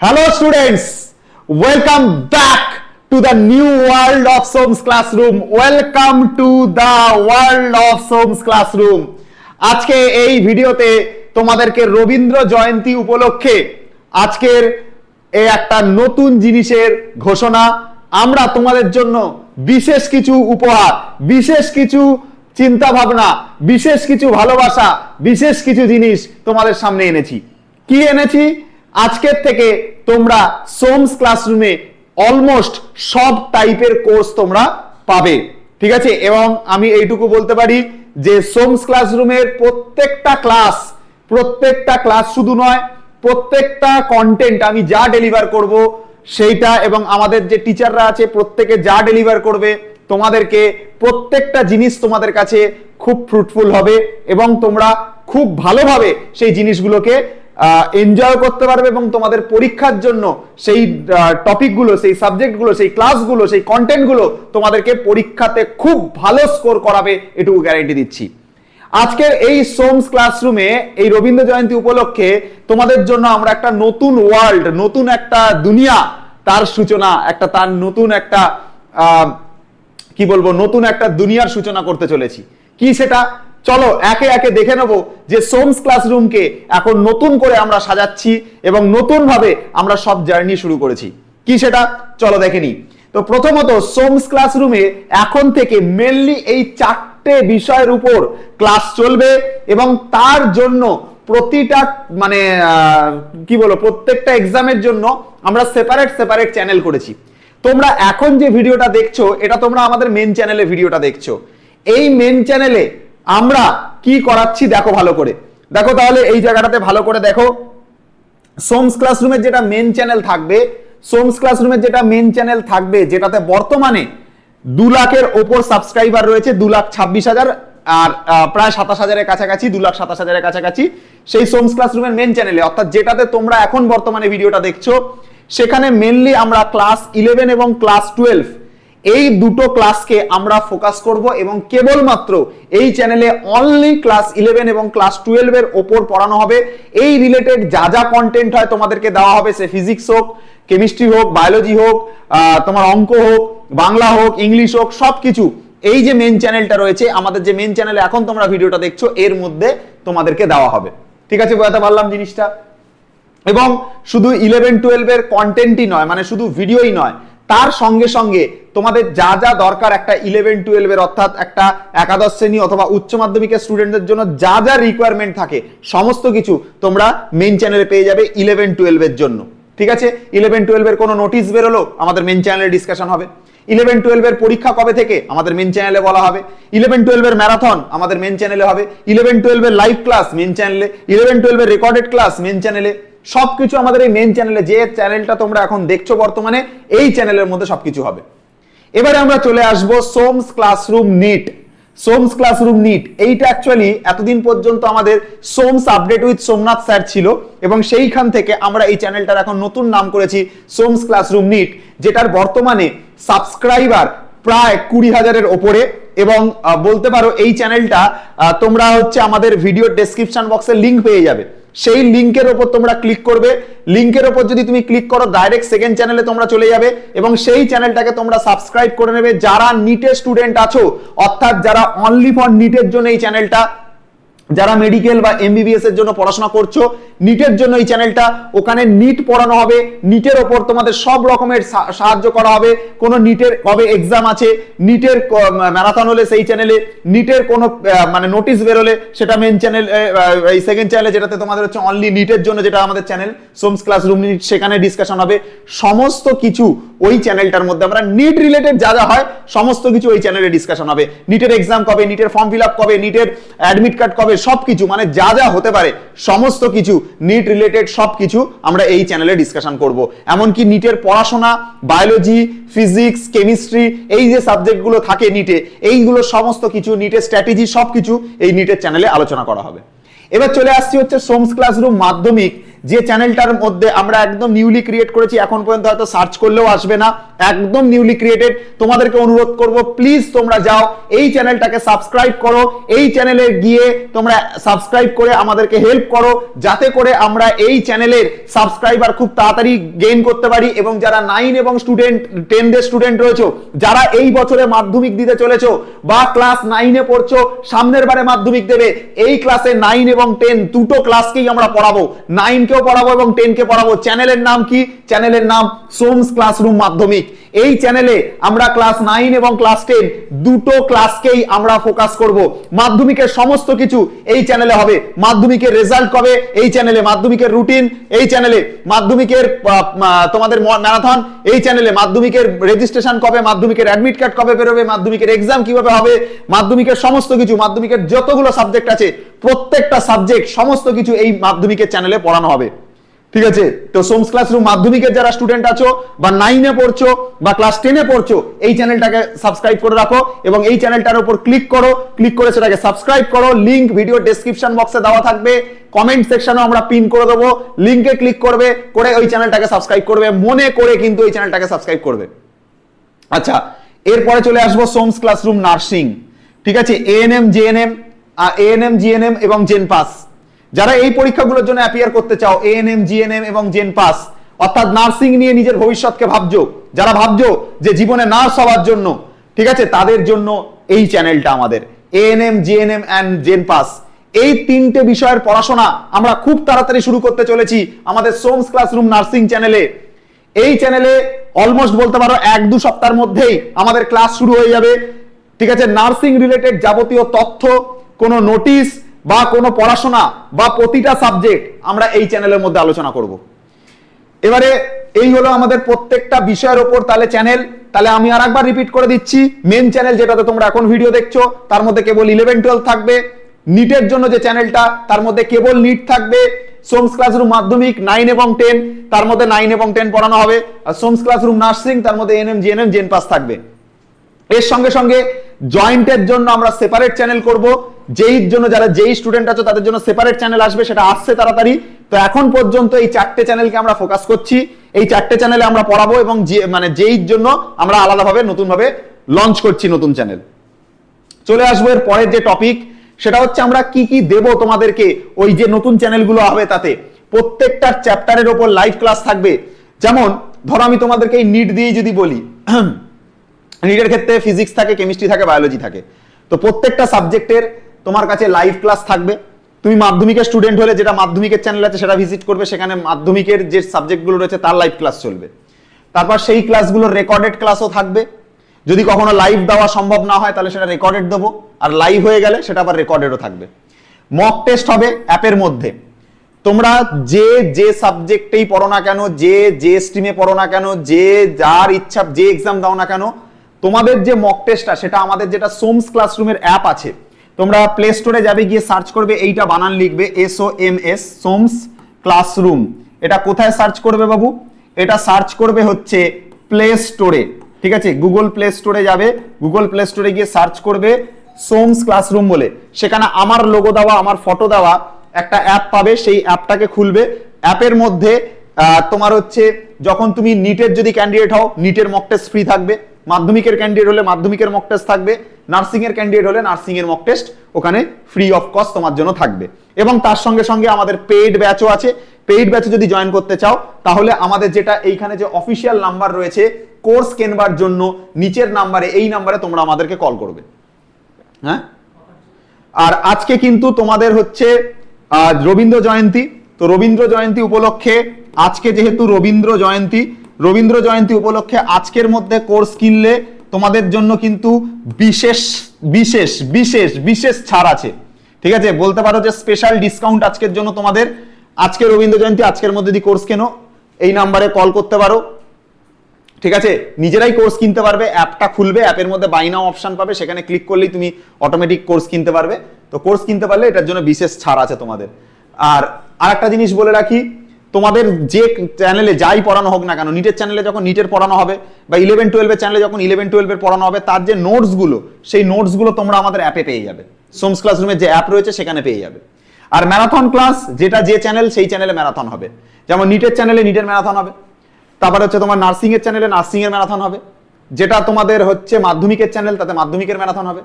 Hello students, welcome back to the new world of Soms classroom. Welcome to the world of Soms classroom. আজকে এই ভিডিওতে তোমাদেরকে রবীন্দ্র জয়ন্তী উপলক্ষে আজকের এই একটা নতুন জিনিসের ঘোষণা আমরা তোমাদের জন্য বিশেষ কিছু উপহার বিশেষ কিছু চিন্তা ভাবনা বিশেষ কিছু ভালোবাসা বিশেষ কিছু জিনিস তোমাদের সামনে এনেছি কি এনেছি আজকের থেকে তোমরা সোমস ক্লাসরুমে অলমোস্ট সব টাইপের কোর্স তোমরা পাবে। ঠিক আছে? এবং আমি এইটুকু বলতে পারি যে সোমস ক্লাসরুমের প্রত্যেকটা ক্লাস প্রত্যেকটা ক্লাস শুধু নয়, প্রত্যেকটা কন্টেন্ট আমি যা ডেলিভার করব সেইটা এবং আমাদের যে টিচাররা আছে প্রত্যেকে যা ডেলিভার করবে তোমাদেরকে প্রত্যেকটা জিনিস তোমাদের কাছে খুব ফ্রুটফুল হবে এবং তোমরা খুব ভালোভাবে সেই জিনিসগুলোকে এনজয় করতে পারবে এবং তোমাদের পরীক্ষার জন্য সেই টপিকগুলো সেই সাবজেক্টগুলো সেই ক্লাসগুলো সেই কন্টেন্টগুলো তোমাদেরকে পরীক্ষাতে খুব ভালো স্কোর করাবে, এটুকু গ্যারেন্টি দিচ্ছি। আজকের এই সোমস ক্লাসরুমে এই রবীন্দ্র জয়ন্তী উপলক্ষে তোমাদের জন্য আমরা একটা নতুন ওয়ার্ল্ড নতুন একটা দুনিয়া, তার সূচনা, একটা তার নতুন একটা কি বলব, নতুন একটা দুনিয়ার সূচনা করতে চলেছি। কি সেটা? চলো একে একে দেখে নেব যে সোমস ক্লাসরুমকে এখন নতুন করে আমরা সাজাচ্ছি এবং নতুন ভাবে আমরা সব জার্নি শুরু করেছি। কি সেটা? চলো দেখে নিই। তো প্রথমত সোমস ক্লাসরুমে এখন থেকে মেনলি এই চারটে বিষয়ের উপর ক্লাস চলবে এবং তার জন্য প্রতিটা মানে কি বলব, প্রত্যেকটা এক্সামের জন্য আমরা সেপারেট সেপারেট চ্যানেল করেছি। তোমরা এখন যে ভিডিওটা দেখছ, এটা তোমরা আমাদের মেন চ্যানেলে ভিডিওটা দেখছ। এই মেন চ্যানেলে আমরা কি করাচ্ছি দেখো ভালো করে। দেখো তাহলে এই জায়গাটাতে ভালো করে দেখো। সোমস ক্লাসরুমের যেটা মেন চ্যানেল থাকবে, সোমস ক্লাসরুমের যেটা মেন চ্যানেল থাকবে, যেটাতে বর্তমানে দু লাখের ওপর সাবস্ক্রাইবার রয়েছে, দু লাখ ছাব্বিশ হাজার, আর প্রায় সাতাশ হাজারের কাছাকাছি, দু লাখ সাতাশ হাজারের কাছাকাছি সেই সোমস ক্লাসরুমের মেন চ্যানেলে অর্থাৎ যেটাতে তোমরা এখন বর্তমানে ভিডিওটা দেখছ, সেখানে মেনলি আমরা ক্লাস ইলেভেন এবং ক্লাস টুয়েলভ এই দুটো ক্লাসকে আমরা ফোকাস করব এবং কেবলমাত্র এই চ্যানেলে অনলি ক্লাস ইলেভেন এবং ক্লাস টুয়েলভ এর ওপর পড়ানো হবে। এই রিলেটেড যা যা কন্টেন্ট হয় তোমাদেরকে দেওয়া হবে, সে ফিজিক্স হোক কেমিস্ট্রি হোক বায়োলজি হোক তোমার অঙ্ক হোক, বাংলা হোক ইংলিশ হোক, সবকিছু এই যে মেন চ্যানেলটা রয়েছে, আমাদের যে মেন চ্যানেলে এখন তোমরা ভিডিওটা দেখছ, এর মধ্যে তোমাদেরকে দেওয়া হবে। ঠিক আছে, বোঝাতে পারলাম জিনিসটা? এবং শুধু ইলেভেন টুয়েলভের কন্টেন্টই নয় মানে শুধু ভিডিওই নয় তার সঙ্গে সঙ্গে তোমাদের যা যা দরকার একটা ইলেভেন টুয়েলভের অর্থাৎ একটা একাদশ শ্রেণি অথবা উচ্চ মাধ্যমিকের স্টুডেন্টদের জন্য যা যা রিকোয়ারমেন্ট থাকে, সমস্ত কিছু তোমরা মেন চ্যানেলে পেয়ে যাবে ইলেভেন টুয়েলভের জন্য। ঠিক আছে? ইলেভেন টুয়েলভের কোনো নোটিশ বেরোলো, আমাদের মেন চ্যানেলে ডিসকাশন হবে। ইলেভেন টুয়েলভের পরীক্ষা কবে থেকে? আমাদের মেন চ্যানেলে বলা হবে। ইলেভেন টুয়েলভের ম্যারাথন আমাদের মেন চ্যানেলে হবে। ইলেভেন টুয়েলভের লাইভ ক্লাস মেন চ্যানেলে ইলেভেন টুয়েলভের রেকর্ডেড ক্লাস মেন চ্যানেলে সবকিছু আমাদের এই মেন চ্যানেলে যে চ্যানেলটা তোমরা এখন দেখছ বর্তমানে, এই চ্যানেলের মধ্যে সবকিছু হবে। এবারে আমরা চলে আসব Soms classroom NEET Soms classroom NEET এইটা অ্যাকচুয়ালি এতদিন পর্যন্ত আমাদের Soms update with Somnath sir ছিল এবং সেইখান থেকে আমরা এই চ্যানেলটার এখন নতুন নাম করেছি সোমস ক্লাসরুম নিট যেটার বর্তমানে সাবস্ক্রাইবার প্রায় কুড়ি হাজারের ওপরে এবং বলতে পারো এই চ্যানেলটা তোমরা হচ্ছে আমাদের ভিডিও ডেসক্রিপশন বক্সে লিঙ্ক পেয়ে যাবে। সেই লিঙ্কের ওপর তোমরা ক্লিক করবে। লিঙ্কের ওপর যদি তুমি ক্লিক করো ডাইরেক্ট সেকেন্ড চ্যানেলে তোমরা চলে যাবে এবং সেই চ্যানেলটাকে তোমরা সাবস্ক্রাইব করে নেবে। যারা নিটের স্টুডেন্ট আছো, অর্থাৎ যারা অনলি ফর নিটের জন্য এই চ্যানেলটা যারা মেডিকেল বা এমবিবিএস এর জন্য পড়াশোনা করছ নিটের জন্য এই চ্যানেলটা ওখানে নিট পড়ানো হবে। নিটের ওপর তোমাদের সব রকমের সাহায্য করা হবে। কোনো নিটের কবে এক্সাম আছে নিটের ম্যারাথন হলে সেই চ্যানেলে নিটের কোনো মানে নোটিশ বেরোলে সেটা মেন চ্যানেল এই সেকেন্ড চ্যানেলে যেটাতে তোমাদের হচ্ছে অনলি নিটের জন্য যেটা আমাদের চ্যানেল সোমস ক্লাসরুম নিট সেখানে ডিসকাশন হবে। সমস্ত কিছু ওই চ্যানেলটার মধ্যে আমরা নিট রিলেটেড যা যা হয়, সমস্ত কিছু ওই চ্যানেলে ডিসকাশন হবে। নিটের এক্সাম কবে? নিটের ফর্ম ফিল আপ কবে? নিটের অ্যাডমিট কার্ড কবে? সবকিছু মানে যা যা হতে পারে, সমস্ত কিছু নিট রিলেটেড সব কিছু আমরা এই চ্যানেলে ডিসকাশন করব। এমনকি নিটের পড়াশোনা বায়োলজি ফিজিক্স কেমিস্ট্রি এই যে সাবজেক্টগুলো থাকে নিটে এইগুলো সমস্ত কিছু নিটের স্ট্র্যাটেজি সব কিছু এই নিটের চ্যানেলে আলোচনা করা হবে। এবার চলে আসছি হচ্ছে সোমস ক্লাসরুম মাধ্যমিক যে চ্যানেলটার মধ্যে আমরা একদম নিউলি ক্রিয়েট করেছি, এখন পর্যন্ত হয়তো সার্চ করলেও আসবে না। একদম নিউলি ক্রিয়েটেড তোমাদেরকে অনুরোধ করব প্লিজ তোমরা যাও, এই চ্যানেলটাকে সাবস্ক্রাইব করো। এই চ্যানেলে গিয়ে তোমরা সাবস্ক্রাইব করে আমাদেরকে হেল্প করো, যাতে করে আমরা এই চ্যানেলের সাবস্ক্রাইবার খুব তাড়াতাড়ি গেইন করতে পারি এবং যারা নাইন এবং স্টুডেন্ট টেন দের স্টুডেন্ট রয়েছে, যারা এই বছরে মাধ্যমিক দিতে চলেছো বা ক্লাস নাইনে পড়ছো, সামনের বারে মাধ্যমিক দেবে, এই ক্লাসে নাইন এবং টেন দুটো ক্লাসকেই আমরা পড়াবো। নাইনকেও পড়াবো এবং টেন কে পড়াবো। চ্যানেলের নাম কি? চ্যানেলের নাম সোমস ক্লাসরুম মাধ্যমিক এই চ্যানেলে আমরা ক্লাস নাইন এবং ক্লাস টেন দুটো ক্লাসকেই আমরা ফোকাস করব। মাধ্যমিকের সমস্ত কিছু এই চ্যানেলে হবে। মাধ্যমিকের রেজাল্ট কবে? এই চ্যানেলে মাধ্যমিকের রুটিন এই চ্যানেলে মাধ্যমিকের তোমাদের ম্যারাথন এই চ্যানেলে মাধ্যমিকের রেজিস্ট্রেশন কবে? মাধ্যমিকের অ্যাডমিট কার্ড কবে বেরোবে? মাধ্যমিকের এক্সাম কীভাবে হবে? মাধ্যমিকের সমস্ত কিছু, মাধ্যমিকের যতগুলো সাবজেক্ট আছে, প্রত্যেকটা সাবজেক্ট সমস্ত কিছু এই মাধ্যমিকের চ্যানেলে পড়ানো হবে। ঠিক আছে? তো সোমস ক্লাসরুম মাধ্যমিকের যারা স্টুডেন্ট আছো, বা নাইনে পড়ছো, বা ক্লাস টেনে পড়ছো, এই চ্যানেলটাকে সাবস্ক্রাইব করে রাখো এবং এই চ্যানেলটার উপর ক্লিক করো। ক্লিক করে সেটাকে সাবস্ক্রাইব করো। লিংক ভিডিও ডেসক্রিপশন বক্সে দেওয়া থাকবে। কমেন্ট সেকশনে আমরা পিন করে দেবো। লিংকে ক্লিক করবে, করে ওই চ্যানেলটাকে সাবস্ক্রাইব করবে। মনে করে কিন্তু ওই চ্যানেলটাকে সাবস্ক্রাইব করবে। আচ্ছা এরপরে চলে আসব সোমস ক্লাসরুম নার্সিং ঠিক আছে? এএনএম জেএনএম এএনএম জিএনএম এবং জেন পাস যারা এই পরীক্ষাগুলোর জন্য অ্যাপিয়ার করতে চাও এএনএম জিএনএম এবং জেন পাস অর্থাৎ নার্সিং নিয়ে নিজের ভবিষ্যৎকে ভাবছ, যারা ভাবছ যে জীবনে নার্স হওয়ার জন্য, ঠিক আছে, তাদের জন্য এই চ্যানেলটা আমাদের ANM GNM and gen pass এই তিনটে বিষয়ের পড়াশোনা আমরা খুব তাড়াতাড়ি শুরু করতে চলেছি আমাদের সোমস ক্লাসরুম নার্সিং চ্যানেলে এই চ্যানেলে অলমোস্ট বলতে পারো এক দু সপ্তাহের মধ্যেই আমাদের ক্লাস শুরু হয়ে যাবে। ঠিক আছে নার্সিং রিলেটেড যাবতীয় তথ্য, কোনো নোটিশ বা কোনো পড়াশোনা বা প্রতিটা সাবজেক্ট আমরা এই চ্যানেলের মধ্যে আলোচনা করব। এবারে এই হলো আমাদের প্রত্যেকটা বিষয়ের ওপর তাহলে চ্যানেল তাহলে আমি আর একবার রিপিট করে দিচ্ছি মেন চ্যানেল যেটাতে তোমরা এখন ভিডিও দেখছ, তার মধ্যে কেবল ইলেভেন টুয়েলভ থাকবে। নিটের জন্য যে চ্যানেলটা তার মধ্যে কেবল নিট থাকবে। সোমস ক্লাসরুম মাধ্যমিক নাইন এবং টেন তার মধ্যে নাইন এবং টেন পড়ানো হবে। আর সোমস ক্লাসরুম নার্সিং তার মধ্যে এনএম জিএনএম জেন পাস থাকবে। এর সঙ্গে সঙ্গে জয়েন্টের জন্য আমরা সেপারেট চ্যানেল করব। যেই জন্য যারা যেই স্টুডেন্ট আছে, তাদের জন্য সেপারেট চ্যানেল আসবে, সেটা আসছে তাড়াতাড়ি। তো এখন পর্যন্ত এই চারটে চ্যানেলকে আমরা ফোকাস করছি। এই চারটে চ্যানেলে আমরা পড়াবো এবং যে মানে যেই জন্য আমরা আলাদাভাবে, নতুনভাবে লঞ্চ করছি নতুন চ্যানেল চলে আসব এর পরের যে টপিক সেটা হচ্ছে আমরা কি কি দেব তোমাদেরকে ওই যে নতুন চ্যানেলগুলো হবে তাতে। প্রত্যেকটার চ্যাপ্টারের ওপর লাইভ ক্লাস থাকবে। যেমন, ধরো আমি তোমাদেরকে এই নিট দিয়েই যদি বলি নিটের ক্ষেত্রে ফিজিক্স থাকে কেমিস্ট্রি থাকে বায়োলজি থাকে। তো প্রত্যেকটা সাবজেক্টের তোমার কাছে লাইভ ক্লাস থাকবে। তুমি মাধ্যমিকের স্টুডেন্ট হলে যেটা মাধ্যমিকের চ্যানেল আছে সেটা ভিজিট করবে, সেখানে মাধ্যমিকের যে সাবজেক্টগুলো রয়েছে তার লাইভ ক্লাস চলবে। তারপর সেই ক্লাসগুলোর রেকর্ডেড ক্লাসও থাকবে। যদি কখনো লাইভ দেওয়া সম্ভব না হয়, তাহলে সেটা রেকর্ডেড দেবো। আর লাইভ হয়ে গেলে সেটা আবার রেকর্ডেডও থাকবে। মক টেস্ট হবে অ্যাপের মধ্যে। তোমরা যে যে সাবজেক্টেই পড়ো না কেন, যে যে স্ট্রিমে পড়ো না কেন, যে, যার ইচ্ছা, যে এক্সাম দাও না কেন তোমাদের যে মক টেস্টটা সেটা আমাদের যেটা সোমস ক্লাসরুমের অ্যাপ আছে, তোমরা প্লে স্টোরে যাবে, গিয়ে সার্চ করবে, এইটা বানান লিখবে S O M S Soms classroom এটা কোথায় সার্চ করবে বাবু? এটা সার্চ করবে হচ্ছে প্লে স্টোরে ঠিক আছে? গুগল প্লে স্টোরে যাবে গুগল প্লে স্টোরে গিয়ে সার্চ করবে সোমস ক্লাসরুম বলে। সেখানে আমার লোগো দেওয়া, আমার ফটো দেওয়া একটা অ্যাপ পাবে, সেই অ্যাপটাকে খুলবে। অ্যাপের মধ্যে তোমার হচ্ছে, যখন তুমি নিটের যদি ক্যান্ডিডেট হও নিটের মক টেস্ট ফ্রি থাকবে। মাধ্যমিকের ক্যান্ডিডেট হলে মাধ্যমিকের মক টেস্ট থাকবে নার্সিং এর ক্যান্ডিডেট হলে নার্সিং এর মক টেস্ট ওখানে ফ্রি অফ কস্ট তোমার জন্য থাকবে। এবং তার সঙ্গে সঙ্গে আমাদের পেইড ব্যাচও আছে। পেইড ব্যাচে যদি জয়েন করতে চাও, তাহলে আমাদের যেটা এইখানে যে অফিসিয়াল নাম্বার রয়েছে কোর্স কেনবার জন্য নিচের নাম্বারে এই নাম্বারে তোমরা আমাদেরকে কল করবে। হ্যাঁ? আর আজকে কিন্তু তোমাদের হচ্ছে রবীন্দ্র জয়ন্তী। তো রবীন্দ্র জয়ন্তী উপলক্ষে আজকে যেহেতু রবীন্দ্র জয়ন্তী রবীন্দ্র জয়ন্তী উপলক্ষে আজকের মধ্যে কোর্স কিনলে তোমাদের জন্য কিন্তু বিশেষ বিশেষ বিশেষ বিশেষ ছাড় আছে। ঠিক আছে? বলতে পারো যে স্পেশাল ডিসকাউন্ট আজকের জন্য তোমাদের। আজকে রবীন্দ্র জয়ন্তী, আজকের মধ্যে যদি কোর্স কেনো, এই নাম্বারে কল করতে পারো। ঠিক আছে? নিজেরাই কোর্স কিনতে পারবে অ্যাপটা খুলবে অ্যাপের মধ্যে বাই নাও অপশন পাবে, সেখানে ক্লিক করলেই তুমি অটোমেটিক কোর্স কিনতে পারবে। তো কোর্স কিনতে পারলে এটার জন্য বিশেষ ছাড় আছে তোমাদের। আর আরেকটা জিনিস বলে রাখি তোমাদের যে চ্যানেলে যাই পড়ানো হোক না কেন নিটের চ্যানেলে যখন নিটের পড়ানো হবে বা ইলেভেন টুয়েলভের চ্যানেলে যখন ইলেভেন টুয়েলভের পড়ানো হবে, তার যে নোটসগুলো সেই নোটসগুলো তোমরা আমাদের অ্যাপে পেয়ে যাবে। সোমস ক্লাসরুমের যে অ্যাপ রয়েছে, সেখানে পেয়ে যাবে। আর ম্যারাথন ক্লাস যেটা যে চ্যানেল সেই চ্যানেলে ম্যারাথন হবে। যেমন নিটের চ্যানেলে নিটের ম্যারাথন হবে। তারপরে হচ্ছে তোমার নার্সিংয়ের চ্যানেলে নার্সিংয়ের ম্যারাথন হবে। যেটা তোমাদের হচ্ছে মাধ্যমিকের চ্যানেল তাতে মাধ্যমিকের ম্যারাথন হবে।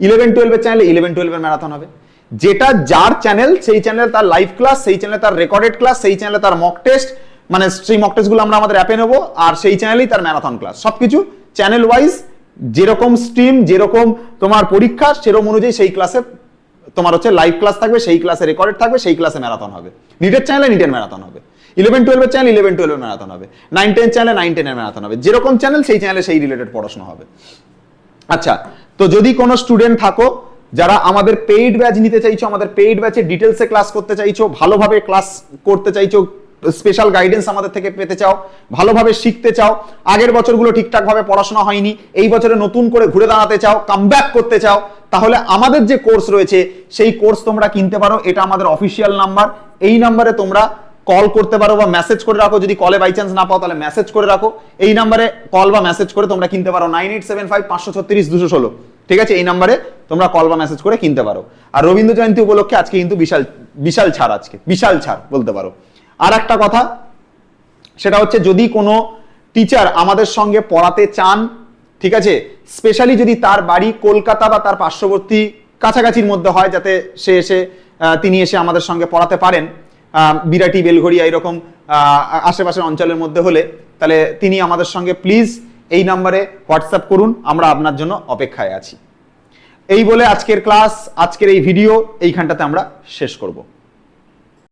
ইলেভেন টুয়েলভের চ্যানেলে ইলেভেন টুয়েলভের ম্যারাথন হবে। যেটা যার চ্যানেল সেই চ্যানেলে তার লাইভ ক্লাস সেই চ্যানেলে তার রেকর্ডেড ক্লাস সেই চ্যানেলে তার মক টেস্ট মানে সেই মক টেস্টগুলো আমরা আমাদের অ্যাপে নেব, আর সেই চ্যানেলেই তার ম্যারাথন ক্লাস সবকিছু চ্যানেল ওয়াইজ যেরকম স্ট্রিম যেরকম তোমার পরীক্ষা, সেরকম অনুযায়ী সেই ক্লাসে তোমার হচ্ছে লাইভ ক্লাস থাকবে, সেই ক্লাসে রেকর্ডেড থাকবে, সেই ক্লাসে ম্যারাথন হবে। নিটের চ্যানেলে নিটের ম্যারাথন হবে। ইলেভেন টুয়েলভের চ্যানেল ইলেভেন টুয়েলভের ম্যারাথন হবে। নাইন টেন চ্যানেলে নাইন টেনের ম্যারাথন হবে। যেরকম চ্যানেল সেই চ্যানেলে সেই রিলেটেড পড়াশোনা হবে। আচ্ছা তো যদি কোনো স্টুডেন্ট থাকো যারা আমাদের পেইড ব্যাচ নিতে চাইছো, আমাদের পেইড ব্যাচে ডিটেলসে ক্লাস করতে চাইছো, ভালোভাবে ক্লাস করতে চাইছো স্পেশাল গাইডেন্স আমাদের থেকে পেতে চাও, ভালোভাবে শিখতে চাও, আগের বছরগুলো ঠিকঠাকভাবে পড়াশোনা হয়নি, এই বছরে নতুন করে ঘুরে দাঁড়াতে চাও কামব্যাক করতে চাও, তাহলে আমাদের যে কোর্স রয়েছে, সেই কোর্স তোমরা কিনতে পারো, এটা আমাদের অফিসিয়াল নাম্বার এই নাম্বারে তোমরা কল করতে পারো বা মেসেজ করে রাখো, যদি কলে বাই চান্স না পাও, তাহলে মেসেজ করে রাখো, এই নাম্বারে কল বা মেসেজ করে তোমরা কিনতে পারো নাইন এইট সেভেন ফাইভ পাঁচশো ছত্রিশ দুশো ষোলো। ঠিক আছে? এই নাম্বারে তোমরা কল বা মেসেজ করে কিনতে পারো। আর রবীন্দ্র জয়ন্তী উপলক্ষে আজকে কিন্তু বিশাল বিশাল ছাড় আজকে। বিশাল ছাড় বলতে পারো। আর একটা কথা, সেটা হচ্ছে যদি কোনো টিচার আমাদের সঙ্গে পড়াতে চান, ঠিক আছে? স্পেশালি যদি তার বাড়ি কলকাতা বা তার পার্শ্ববর্তী কাছাকাছির মধ্যে হয়, যাতে সে এসে তিনি এসে আমাদের সঙ্গে পড়াতে পারেন বিরাটি, বেলঘড়িয়া, এরকম আশেপাশের অঞ্চলের মধ্যে হলে, তাহলে তিনি আমাদের সঙ্গে প্লিজ এই নাম্বারে হোয়াটসঅ্যাপ করুন, আমরা আপনার জন্য অপেক্ষায় আছি। এই বলে আজকের ক্লাস, আজকের এই ভিডিও, এইখানটাতে আমরা শেষ করব।